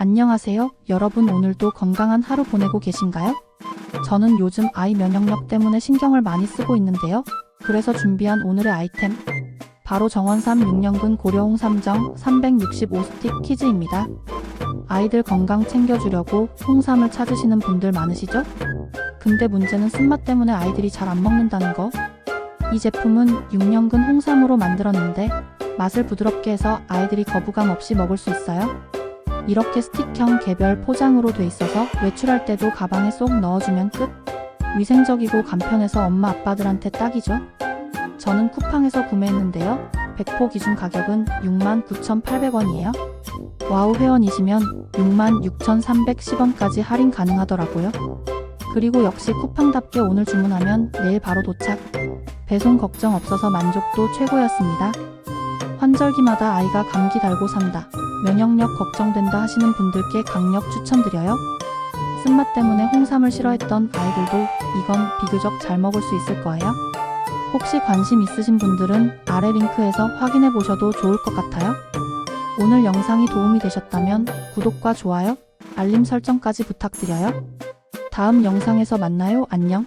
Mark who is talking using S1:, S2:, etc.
S1: 안녕하세요. 여러분 오늘도 건강한 하루 보내고 계신가요? 저는 요즘 아이 면역력 때문에 신경을 많이 쓰고 있는데요. 그래서 준비한 오늘의 아이템. 바로 정원삼 6년근 고려홍 삼정 365스틱 키즈입니다. 아이들 건강 챙겨주려고 홍삼을 찾으시는 분들 많으시죠? 근데 문제는 쓴맛 때문에 아이들이 잘 안 먹는다는 거. 이 제품은 6년근 홍삼으로 만들었는데 맛을 부드럽게 해서 아이들이 거부감 없이 먹을 수 있어요. 이렇게 스틱형 개별 포장으로 돼 있어서 외출할 때도 가방에 쏙 넣어주면 끝. 위생적이고 간편해서 엄마 아빠들한테 딱이죠. 저는 쿠팡에서 구매했는데요. 100포 기준 가격은 69,800원이에요. 와우 회원이시면 66,310원까지 할인 가능하더라고요. 그리고 역시 쿠팡답게 오늘 주문하면 내일 바로 도착. 배송 걱정 없어서 만족도 최고였습니다. 환절기마다 아이가 감기 달고 산다. 면역력 걱정된다 하시는 분들께 강력 추천드려요. 쓴맛 때문에 홍삼을 싫어했던 아이들도 이건 비교적 잘 먹을 수 있을 거예요. 혹시 관심 있으신 분들은 아래 링크에서 확인해 보셔도 좋을 것 같아요. 오늘 영상이 도움이 되셨다면 구독과 좋아요, 알림 설정까지 부탁드려요. 다음 영상에서 만나요. 안녕.